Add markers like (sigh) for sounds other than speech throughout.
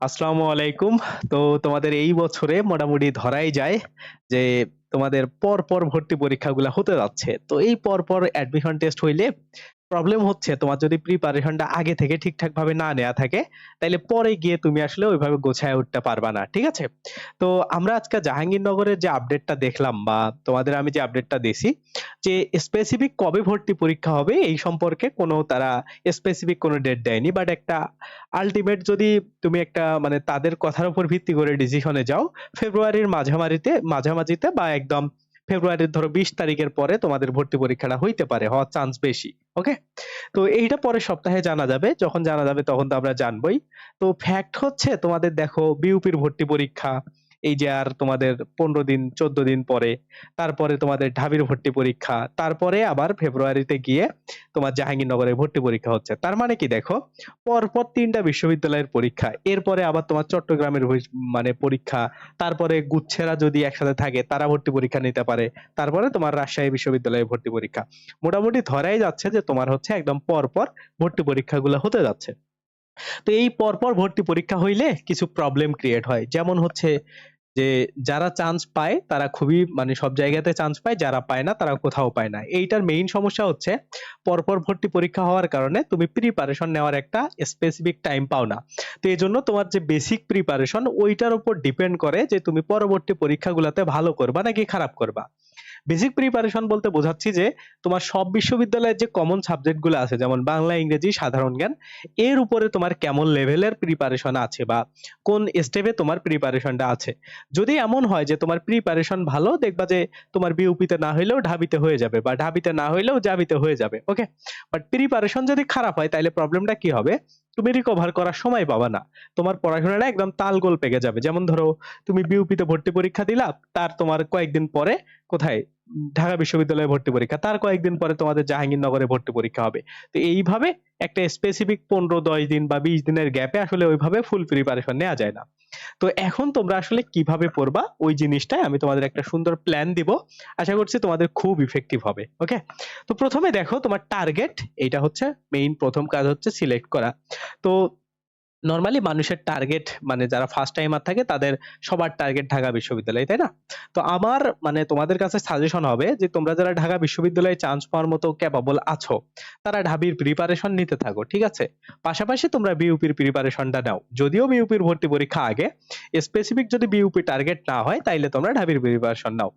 আসসালামু আলাইকুম। তো তোমাদের এই বছরে মোটামুটি ধরাই যায় যে তোমাদের পর পর ভর্তি পরীক্ষাগুলো হতে যাচ্ছে। তো এই পর পর অ্যাডমিশন টেস্ট হইলে প্রবলেম হচ্ছে তোমার যদি প্রিপারেশনটা আগে থেকে ঠিকঠাক ভাবে না নেওয়া থাকে, তাইলে পরে গিয়ে তুমি আসলে ওইভাবে গোছায় উঠতে পারবা না। ঠিক আছে? তো আমরা আজকে জাহাঙ্গীরনগরের যে আপডেটটা দেখলাম বা তোমাদের আমি যে আপডেটটা দিছি যে স্পেসিফিক কবে ভর্তি পরীক্ষা হবে এই সম্পর্কে কোনো তারা স্পেসিফিক কোনো ডেট দেয়নি। বাট একটা আলটিমেট যদি তুমি একটা মানে তাদের কথার উপর ভিত্তি করে ডিসিশনে যাও, ফেব্রুয়ারির মাঝামাঝিতে মাঝামাঝিতে বা একদম ফেব্রুয়ারির ধরো ২০ তারিখের পরে তোমাদের ভর্তি পরীক্ষাটা হইতে পারে, হওয়ার চান্স বেশি। ওকে? তো এইটা পরের সপ্তাহে জানা যাবে। যখন জানা যাবে তখন তো আমরা জানবই। তো ফ্যাক্ট হচ্ছে তোমাদের দেখো বিউপির ভর্তি পরীক্ষা এই যে আর তোমাদের ১৫ দিন ১৪ দিন পরে। তারপরে তোমাদের ঢাবির ভর্তি পরীক্ষা। তারপরে আবার ফেব্রুয়ারিতে গিয়ে তোমার জাহাঙ্গীরনগরে ভর্তি পরীক্ষা হচ্ছে। তার মানে কি দেখো, পরপর তিনটা বিশ্ববিদ্যালয়ের পরীক্ষা। এরপরে আবার তোমার চট্টগ্রামের মানে পরীক্ষা। তারপরে গুচ্ছেরা যদি একসাথে থাকে, তারা ভর্তি পরীক্ষা নিতে পারে। তারপরে তোমার রাজশাহী বিশ্ববিদ্যালয়ে ভর্তি পরীক্ষা। মোটামুটি ধরাই যাচ্ছে যে তোমার হচ্ছে একদম পরপর ভর্তি পরীক্ষাগুলা হতে যাচ্ছে। তো এই পরপর ভর্তি পরীক্ষা হইলে কিছু প্রবলেম ক্রিয়েট হয়। যেমন হচ্ছে যে যারা চান্স পায় তারা খুবই মানে সব জায়গাতে চান্স পায়, যারা পায় না তারা কোথাও পায় না। এইটার মেইন সমস্যা হচ্ছে পরপর ভর্তি পরীক্ষা হওয়ার কারণে তুমি প্রিপারেশন নেওয়ার একটা স্পেসিফিক টাইম পাও না। তো এই জন্য তোমার যে বেসিক প্রিপারেশন ওইটার উপর ডিপেন্ড করে যে তুমি পরবর্তী পরীক্ষাগুলোতে ভালো করবা নাকি খারাপ করবা। বেসিক প্রিপারেশন বলতে বোঝাচ্ছি যে তোমার সব বিশ্ববিদ্যালয়ের যে কমন সাবজেক্টগুলো আছে যেমন বাংলা, ইংরেজি, সাধারণ জ্ঞান এর উপরে তোমার কেমন লেভেলের প্রিপারেশন আছে বা কোন স্টেপে তোমার প্রিপারেশনটা আছে। যদি এমন হয় যে তোমার প্রিপারেশন ভালো দেখবা যে তোমার বিউপিতে না হইলেও ঢাবিতে হয়ে যাবে বা ঢাবিতে না হইলেও জাবিতে হয়ে যাবে। ওকে? বাট প্রিপারেশন যদি খারাপ হয় তাইলে প্রবলেমটা কি হবে? তুমি রিকভার করার সময় পাবা না। তোমার পড়াশোনাটা একদম তালগোল পেকে যাবে। যেমন ধরো তুমি বিউপিতে ভর্তি পরীক্ষা দিলা, তার তোমার কয়েকদিন পরে কোথায়? ঢাকা বিশ্ববিদ্যালয়ে ভর্তি পরীক্ষা। তার কয়েকদিন পরে তোমাদের জাহাঙ্গীরনগরে ভর্তি পরীক্ষা হবে। তো এইভাবে একটা স্পেসিফিক ১৫-১০ দিন বা ২০ দিনের গ্যাপে আসলে ওইভাবে ফুল প্রিপারেশন নেওয়া যায় না। তো এখন তোমরা আসলে কীভাবে পড়বা ওই জিনিসটাই আমি তোমাদের একটা সুন্দর প্ল্যান দিব। আশা করছি তোমাদের খুব ইফেক্টিভ হবে। ওকে? তো প্রথমে দেখো তোমার টার্গেট এটা হচ্ছে মেইন প্রথম কাজ হচ্ছে সিলেক্ট করা। তো নরমালি মানুষের টার্গেট মানে যারা ফার্স্ট টাইমার থাকে তাদের সবার টার্গেট ঢাকা বিশ্ববিদ্যালয়, তাই না? তো আমার মানে তোমাদের কাছে সাজেশন হবে যে তোমরা যারা ঢাকা বিশ্ববিদ্যালয়ে চান্স পাওয়ার মতো ক্যাপাবল আছো, তারা ঢাবির প্রিপারেশন নিতে থাকো। ঠিক আছে? পাশাপাশি তোমরা বিউপির প্রিপারেশনটা নাও। যদিও বিউপির ভর্তি পরীক্ষা আগে, স্পেসিফিক যদি বিউপি টার্গেট না হয় তাইলে তোমরা ঢাবির প্রিপারেশন নাও।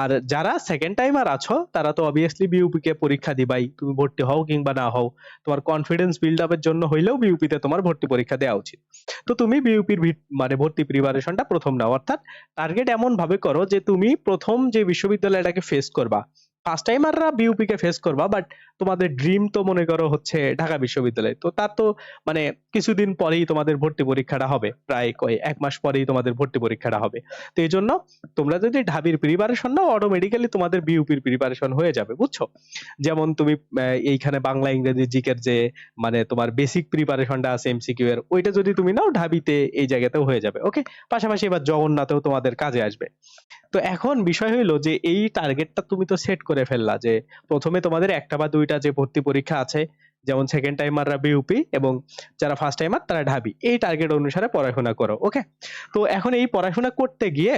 আর যারা সেকেন্ড টাইমার আছো তারা তো অবভিয়াসলি বিউপিকে পরীক্ষা দিবাই। তুমি ভর্তি হও কিংবা না হও। তোমার কনফিডেন্স বিল্ড আপের জন্য হইলেও বিউপিতে তোমার ভর্তি পরীক্ষা দেওয়া উচিত। তো তুমি বিউপির মানে ভর্তি প্রিপারেশনটা প্রথম নাও। অর্থাৎ টার্গেট এমন ভাবে করো যে তুমি প্রথম যে বিশ্ববিদ্যালয়টাকে ফেস করবা। ফার্স্ট টাইমাররা বিউপিকে ফেস করবা বাট তোমাদের ড্রিম তো মনে করো হচ্ছে ঢাকা বিশ্ববিদ্যালয়। তো তার তো মানে কিছুদিন পরেই তোমাদের ভর্তি পরীক্ষাটা হবে। প্রায় কয় ১ মাস পরেই তোমাদের ভর্তি পরীক্ষাটা হবে। তো এজন্য তোমরা যদি ঢাবির প্রিপারেশন নাও অটোমেটিক্যালি তোমাদের বিউপির প্রিপারেশন হয়ে যাবে। বুঝছ? যেমন তুমি এইখানে বাংলা, ইংরেজি, জিকের যে মানে তোমার বেসিক প্রিপারেশনটা আছে এমসিকিউ এর ওইটা যদি তুমি নাও ঢাবিতে এই জায়গাতেও হয়ে যাবে। ওকে? পাশাপাশি এবার জগন্নাথেও তোমাদের কাজে আসবে। তো এখন বিষয় হইল যে এই টার্গেটটা তুমি তো সেট করে ফেললা যে ১ম এ তোমাদের ১ টা বা ২ টা যে ভর্তি পরীক্ষা আছে, যেমন সেকেন্ড টাইমাররা বিউপি এবং যারা ফার্স্ট টাইমার তারা ঢাবি। এই টার্গেট অনুসারে পড়াশোনা করো। ওকে? তো এখন এই পড়াশোনা করতে গিয়ে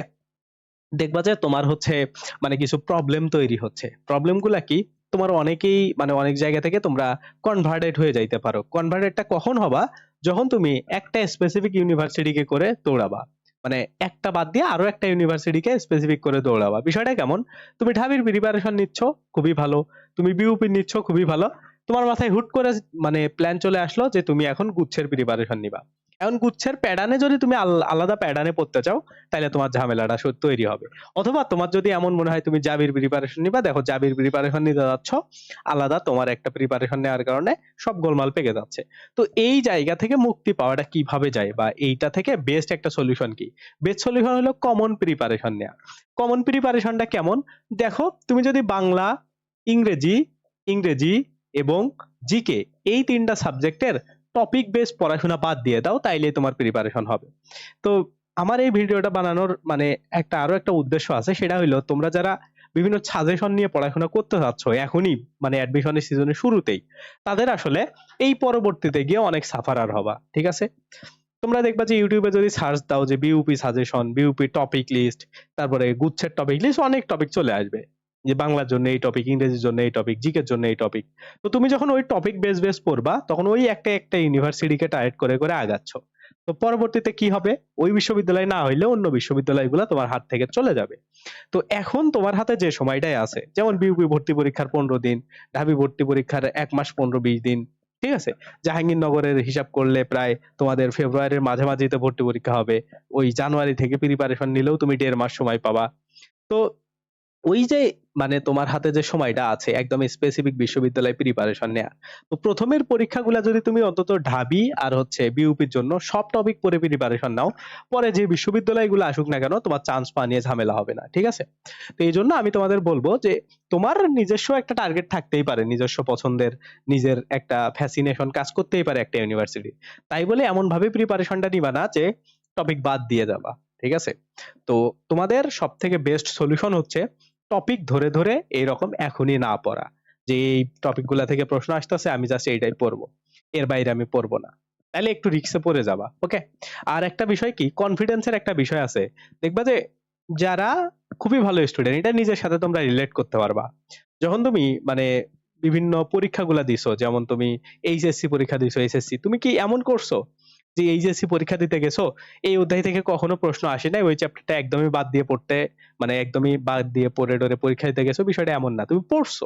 দেখবা যে তোমার হচ্ছে মানে কিছু প্রবলেম তৈরি হচ্ছে। প্রবলেমগুলা কি? তোমার অনেকেই মানে অনেক জায়গা থেকে তোমরা কনভার্টেড হয়ে যাইতে পারো। কনভার্টেডটা কখন হবা? যখন তুমি একটা স্পেসিফিক ইউনিভার্সিটিকে করে দৌড়াবা। মানে একটা বাদ দিয়ে আরও একটা ইউনিভার্সিটিকে স্পেসিফিক করে দৌড়াবা। বিষয়টা কেমন? তুমি ঢাবির প্রিপারেশন নিচ্ছ, খুবই ভালো। তুমি বিউপি নিচ্ছ, খুবই ভালো। তোমার মাথায় হুট করে মানে প্ল্যান চলে আসলো যে তুমি এখন গুচ্ছের প্রিপারেশন নিবা। এখন গুচ্ছের প্যাডানে যদি তুমি আলাদা প্যাডানে পড়তে চাও, তাহলে তোমার ঝামেলাটা তৈরি হবে। অথবা তোমার যদি এমন মনে হয় তুমি জাবির প্রিপারেশন নিবা, দেখো জাবির প্রিপারেশন নিতে যাচ্ছ, আলাদা তোমার একটা প্রিপারেশন নেওয়ার কারণে সব গোলমাল পেকে যাচ্ছে। তো এই জায়গা থেকে মুক্তি পাওয়াটা কীভাবে যায় বা এইটা থেকে বেস্ট একটা সলিউশন কি? বেস্ট সলিউশন হলো কমন প্রিপারেশন নেওয়া কমন প্রিপারেশনটা কেমন? দেখো তুমি যদি বাংলা, ইংরেজি, ইংরেজি এবং জিকে এই তিনটা সাবজেক্টের টপিক বেস পড়াশোনা বাদ দিয়ে দাও তাইলেই তোমার প্রিপারেশন হবে। তো আমার এই ভিডিওটা বানানোর মানে একটা আরও একটা উদ্দেশ্য আছে সেটা হইল তোমরা যারা বিভিন্ন সাজেশন নিয়ে পড়াশোনা করতে চাচ্ছ এখনই মানে অ্যাডমিশনের সিজনের শুরুতেই, তাদের আসলে এই পরবর্তীতে গিয়ে অনেক সাফারার হবা। ঠিক আছে? তোমরা দেখবা যে ইউটিউবে যদি সার্চ দাও যে BUP suggestion BUP topic list তারপরে গুচ্ছের টপিক লিস্ট অনেক টপিক চলে আসবে যে বাংলার জন্য এই টপিক ইংরেজির জন্য এই টপিক জিকের জন্য এই টপিক তো তুমি যখন ওই টপিক বেস বেস পড়বা, তখন ওই একটা একটা ইউনিভার্সিটিকে টার্গেট করে করে আগাচ্ছ। তো পরবর্তীতে কি হবে? ওই বিশ্ববিদ্যালয় না হইলে অন্য বিশ্ববিদ্যালয়গুলো তোমার হাত থেকে চলে যাবে। তো এখন তোমার হাতে যে সময়টাই আছে, যেমন বিউপি ভর্তি পরীক্ষার পনেরো দিন, ঢাবি ভর্তি পরীক্ষার এক মাস পনেরো বিশ দিন, ঠিক আছে? জাহাঙ্গীরনগরের হিসাব করলে প্রায় তোমাদের ফেব্রুয়ারির মাঝামাঝিতে ভর্তি পরীক্ষা হবে। ওই জানুয়ারি থেকে প্রিপারেশন নিলেও তুমি দেড় মাস সময় পাবা। তো ওই যে মানে তোমার হাতে যে সময়টা আছে, একদম স্পেসিফিক বিশ্ববিদ্যালয় প্রিপারেশন নেয়া তো প্রথমের পরীক্ষাগুলো যদি তুমি অন্তত ঢাবি আর হচ্ছে বিউপির জন্য সব টপিক পরে প্রিপারেশন নাও, পরে যে বিশ্ববিদ্যালয়গুলো আসুক না কেন, তোমার চান্স পা নিয়ে ঝামেলা হবে না, ঠিক আছে? তো এই জন্য আমি তোমাদের বলব যে, তোমার নিজস্ব একটা টার্গেট থাকতেই পারে, নিজস্ব পছন্দের, নিজের একটা ফ্যাসিনেশন কাজ করতেই পারে একটা ইউনিভার্সিটি তাই বলে এমন ভাবে প্রিপারেশনটা নিবা না যে টপিক বাদ দিয়ে যাবা, ঠিক আছে? তো তোমাদের সব থেকে বেস্ট সলিউশন হচ্ছে টপিক ধরে ধরে এইরকম এখনই না পড়া। যে এই টপিকগুলা থেকে প্রশ্ন আসতেছে, আমি জাস্ট এইটাই পড়ব। এর বাইরে আমি পড়ব না। তাহলে একটু রিক্সে পড়ে যাবা ওকে আর একটা বিষয় কি? কনফিডেন্সের একটা বিষয় আছে। দেখবা যে যারা খুবই ভালো স্টুডেন্ট এটা নিজের সাথে তোমরা রিলেট করতে পারবা। যখন তুমি মানে বিভিন্ন পরীক্ষাগুলা দিছো, যেমন তুমি এইচএসসি পরীক্ষা দিছো এসএসসি তুমি কি এমন করছ? যে এইচএসসি পরীক্ষা দিতে গেছো, এই অধ্যায় থেকে কখনো প্রশ্ন আসে নাই? ওই চ্যাপ্টারটা একদমই বাদ দিয়ে পড়তে মানে একদমই বাদ দিয়ে পড়ে ডরে পরীক্ষা দিতে গেছো, বিষয়টা এমন না। তুমি পড়ছো।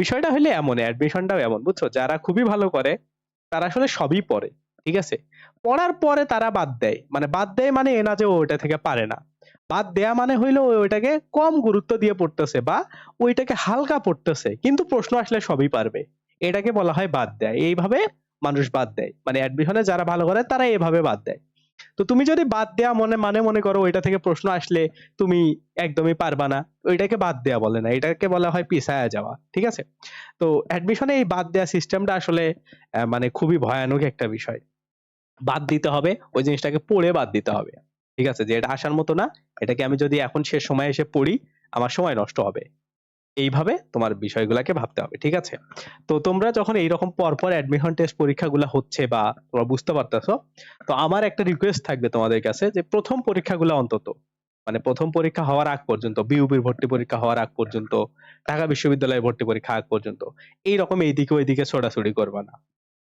বিষয়টা হলে এমন অ্যাডমিশনটাও এমন, বুঝছ? যারা খুবই ভালো করে, তারা আসলে সবই পড়ে, ঠিক আছে? পড়ার পরে তারা বাদ দেয়। মানে বাদ দেয় মানে এ না যে ওইটা থেকে পারে না। বাদ দেয়া মানে হইল ওইটাকে কম গুরুত্ব দিয়ে পড়তেছে বা ওইটাকে হালকা পড়তেছে, কিন্তু প্রশ্ন আসলে সবই পারবে। এটাকে বলা হয় বাদ দেয়। এইভাবে মানুষ বাদ দেয়। মানে অ্যাডমিশনে যারা ভালো করে, তারা এভাবে বাদ দেয়। তো তুমি যদি বাদ দেয়া মনে মানে মনে করো ওইটা থেকে প্রশ্ন আসলে তুমি একদমই পারবা না, ওইটাকে বাদ দেয়া বলে না। এটাকে বলা হয় পিছায়া যাওয়া, ঠিক আছে? তো অ্যাডমিশনে এই বাদ দেয়া সিস্টেমটা আসলে মানে খুবই ভয়ানক একটা বিষয়। বাদ দিতে হবে, ওই জিনিসটাকে পড়ে বাদ দিতে হবে। ঠিক আছে? যে এটা আসার মতো না, এটাকে আমি যদি এখন শেষ সময় এসে পড়ি, আমার সময় নষ্ট হবে। এইভাবে তোমার বিষয়গুলোকে ভাবতে হবে, ঠিক আছে? তো তোমরা যখন এইরকম পরপর অ্যাডমিশন টেস্ট পরীক্ষাগুলো হচ্ছে বা তোমরা বুঝতে পারতেছো, তো আমার একটা রিকোয়েস্ট থাকবে তোমাদের কাছে যে প্রথম পরীক্ষাগুলো অন্তত মানে প্রথম পরীক্ষা হওয়ার আগ পর্যন্ত বিউপির ভর্তি পরীক্ষা হওয়ার আগ পর্যন্ত, ঢাকা বিশ্ববিদ্যালয়ের ভর্তি পরীক্ষা আগ পর্যন্ত, এইরকম এইদিকে ওইদিকে ছোড়াছুড়ি করবে না,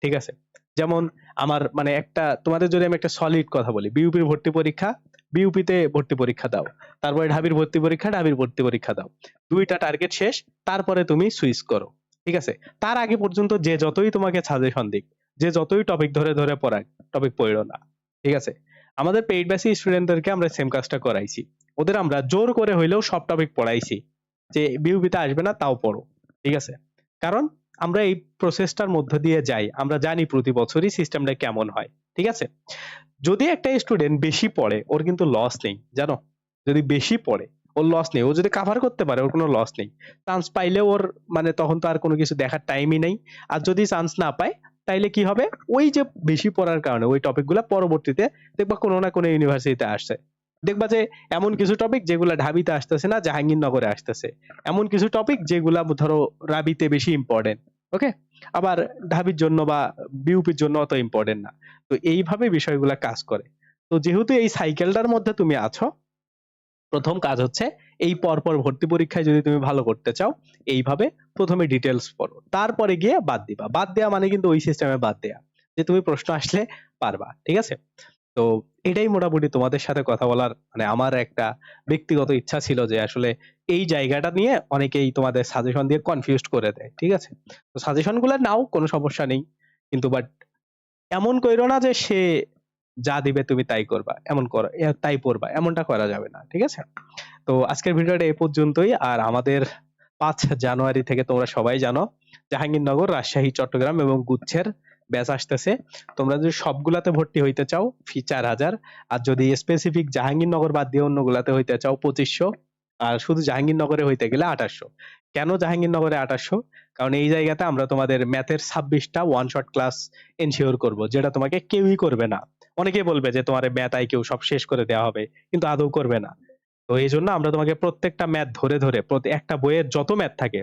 ঠিক আছে? যেমন আমার মানে একটা, তোমাদের যদি আমি একটা সলিড কথা বলি বিউপির ভর্তি পরীক্ষা বিউপিতে ভর্তি পরীক্ষা দাও। তারপরে ঢাবির ভর্তি পরীক্ষা, ঢাবির ভর্তি পরীক্ষা দাও। দুইটা টার্গেট শেষ, তারপরে তুমি সুইচ করো। ঠিক আছে? তার আগে পর্যন্ত যে যতই তোমাকে সাজেশন দিক, যে যতই টপিক ধরে ধরে পড়ায় টপিক পড়ো না। ঠিক আছে? আমাদের পেইড বেসি স্টুডেন্টদেরকে আমরা সেম কাজটা করাইছি। ওদের আমরা জোর করে হইলেও সব টপিক পড়াইছি। যে বিউবিতে আসবে না, তাও পড়ো। ঠিক আছে? কারণ আমরা এই প্রসেসটার মধ্য দিয়ে যাই, আমরা জানি প্রতি বছরই সিস্টেমটা কেমন হয়, ঠিক আছে? যদি একটা স্টুডেন্ট বেশি পড়ে, ওর কিন্তু লস নেই, জানো? যদি বেশি পড়ে, ওর লস নেই, ও যদি কাভার করতে পারে, ওর কোনো লস নেই। চান্স পাইলে ওর মানে তখন তো আর কোনো কিছু দেখার টাইমই নেই। আর যদি চান্স না পায়, তাইলে কি হবে? ওই যে বেশি পড়ার কারণে, ওই টপিকগুলো পরবর্তীতে দেখবা কোনো না কোনো ইউনিভার্সিটিতে আসছে। দেখবা যে এমন কিছু টপিক যেগুলা ঢাবিতে আসতেছে না, জাহাঙ্গীরনগরে আসতেছে। এমন কিছু টপিক যেগুলা ধরো রাবিতে বেশি ইম্পর্টেন্ট ওকে আবার ঢাবির জন্য বা বিউপির জন্য অত ইম্পর্টেন্ট না। তো এইভাবে বিষয়গুলা কাজ করে। তো যেহেতু এই সাইকেলটার মধ্যে তুমি আছো, প্রথম কাজ হচ্ছে এই পরপর ভর্তি পরীক্ষায় যদি তুমি ভালো করতে চাও, এইভাবে প্রথমে ডিটেলস পড়ো। তারপরে গিয়ে বাদ দিবা। বাদ দেওয়া মানে কিন্তু ওই সিস্টেমে বাদ দেয়া। যে তুমি প্রশ্ন আসলে পারবা, ঠিক আছে? তো এটাই মোটামুটি তোমাদের সাথে কথা বলার মানে আমার একটা ব্যক্তিগত ইচ্ছা ছিল যে আসলে এই জায়গাটা নিয়ে অনেকেই তোমাদের সাজেশন দিয়ে কনফিউজড করে দেয়, ঠিক আছে? তো সাজেশনগুলো নাও, কোনো সমস্যা নেই। কিন্তু বাট এমন কইরো না যে সে যা দিবে তুমি তাই করবা, এমন করো তাই পড়বা, এমনটা করা যাবে না, ঠিক আছে? তো আজকের ভিডিওটা এ পর্যন্তই। আর আমাদের পাঁচ জানুয়ারি থেকে তোমরা সবাই জানো, জাহাঙ্গীরনগর, রাজশাহী, চট্টগ্রাম এবং গুচ্ছের ব্যাচ আসতেছে। তোমরা যদি সবগুলাতে ভর্তি হইতে চাও, ফি চার হাজার। আর যদি স্পেসিফিক জাহাঙ্গীরনগর বাদ দিয়ে অন্য গুলাতে হইতে চাও, পঁচিশশো। আর শুধু জাহাঙ্গীরনগরে হইতে গেলে আঠাশশো। কেন জাহাঙ্গীরনগরে আঠাশশো? কারণ এই জায়গাতে আমরা তোমাদের ম্যাথের ছাব্বিশটা ওয়ান শট ক্লাস এনশিওর করব, যেটা তোমাকে কেউই করবে না। অনেকে বলবে যে তোমার ম্যাথ আই কেউ সব শেষ করে দেওয়া হবে, কিন্তু আদৌ করবে না। তো এই জন্য আমরা তোমাকে প্রত্যেকটা ম্যাথ ধরে ধরে একটা বইয়ের যত ম্যাথ থাকে,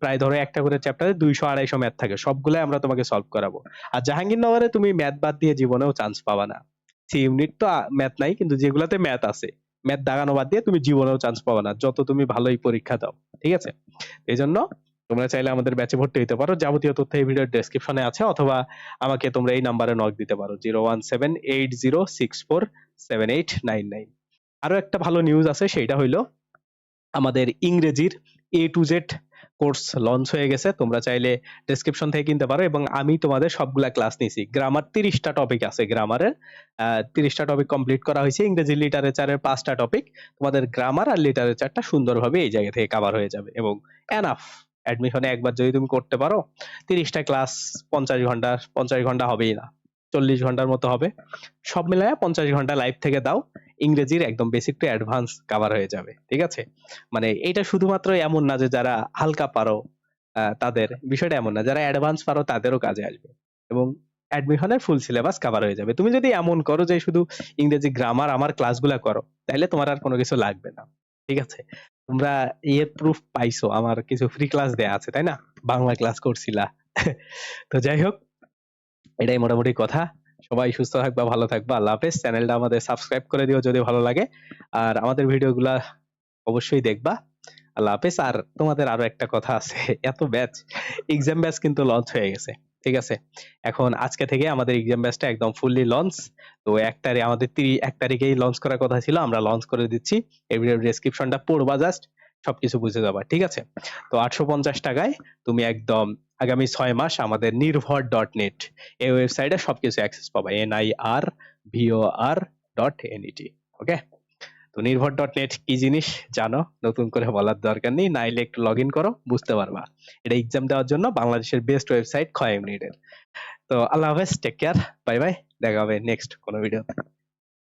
প্রায় ধরো একটা করে চ্যাপ্টারে দুইশো, আড়াইশো ম্যাথ থাকে, সবগুলাই আমরা তোমাকে সলভ করাবো। আর জাহাঙ্গীরনগরে তুমি ম্যাথ বাদ দিয়ে জীবনেও চান্স পাবা না। সি ইউনিট তো ম্যাথ নাই, কিন্তু যেগুলাতে ম্যাথ আছে ম্যাথ দাগানো বাদ দিয়ে তুমি জীবনেও চান্স পাবে না, যত তুমি ভালোই পরীক্ষা দাও, ঠিক আছে? এই জন্য তোমরা চাইলে আমাদের ব্যাচে ভর্তি হতে পারো, যাবতীয় তথ্য এই ভিডিওর ডেসক্রিপশনে আছে, অথবা আমাকে তোমরা এই নাম্বারে নক দিতে পারো zero one seven eight zero six four seven eight nine nine আরও একটা ভালো নিউজ আছে সেটা হইল আমাদের ইংরেজির A to Z course launch হয়ে গেছে। তোমরা চাইলে ডেসক্রিপশন থেকে কিনতে পারো এবং আমি তোমাদের সবগুলা ক্লাস নিছি। গ্রামার তিরিশটা টপিক আছে গ্রামারের তিরিশটা টপিক কমপ্লিট করা হয়েছে। ইংরেজি লিটারেচারের পাঁচটা টপিক তোমাদের গ্রামার আর লিটারেচারটা সুন্দরভাবে এই জায়গা থেকে কাভার হয়ে যাবে এবং এনাফ অ্যাডমিশনে একবার যদি তুমি করতে পারো, তিরিশটা ক্লাস পঞ্চাশ ঘণ্টা পঞ্চাশ ঘণ্টা হবেই না। চল্লিশ ঘণ্টার মতো হবে। সব মিলায় পঞ্চাশ ঘণ্টা লাইভ থেকে দাও। ইংরেজির একদম বেসিক টু অ্যাডভান্স কাভার হয়ে যাবে, ঠিক আছে? মানে এটা শুধুমাত্র এমন না যে যারা হালকা পারো তাদের বিষয়টা এমন না, যারা অ্যাডভান্স পারো তাদেরও কাজে আসবে এবং অ্যাডমিশনের ফুল সিলেবাস কাভার হয়ে যাবে। তুমি যদি এমন করো যে শুধু ইংরেজি গ্রামার আমার ক্লাসগুলা করো, তাহলে তোমার আর কোনো কিছু লাগবে না, ঠিক আছে? তোমরা ইয়ে প্রুফ পাইছো, আমার কিছু ফ্রি ক্লাস দেয়া আছে, তাই না? বাংলা ক্লাস করছিলা। (laughs) তো যাই হোক, এটাই মোটামুটি কথা। সবাই সুস্থ থাকবা ভালো থাকবা আল্লাহ হাফেজ। চ্যানেলটা আমাদের সাবস্ক্রাইব করে দিও যদি ভালো লাগে। আর আমাদের ভিডিওগুলা অবশ্যই দেখবা। আল্লাহ হাফেজ। আর তোমাদের আরও একটা কথা আছে, এত ব্যাচ এক্সাম ব্যাচ কিন্তু লঞ্চ হয়ে গেছে, ঠিক আছে? এখন আজকে থেকে আমাদের এক্সাম ব্যাচটা একদম ফুললি লঞ্চ তো এক তারিখ, আমাদের তিরি এক তারিখেই লঞ্চ করার কথা ছিল, আমরা লঞ্চ করে দিচ্ছি। এই ভিডিওর ডেসক্রিপশনটা পড়বা জাস্ট সবকিছু বুঝে যাবা, ঠিক আছে? তো আটশো পঞ্চাশ টাকায় তুমি একদম আগামী ছয় মাস আমাদের নির্ভর ডট নেট এই ওয়েবসাইটে সবকিছু অ্যাক্সেস পাবা। N I R V O R dot N E T okay তো নির্ভর ডট নেট কি জিনিস? জানো? নতুন করে বলার দরকার নেই। নাইলে একটু লগ ইন করো, বুঝতে পারবা। এটা এক্সাম দেওয়ার জন্য বাংলাদেশের বেস্ট ওয়েবসাইট খয় ইউনিটের তো আল্লাহ হাফেজ টেক কেয়ার বাই বাই দেখা হবে নেক্সট কোনো ভিডিও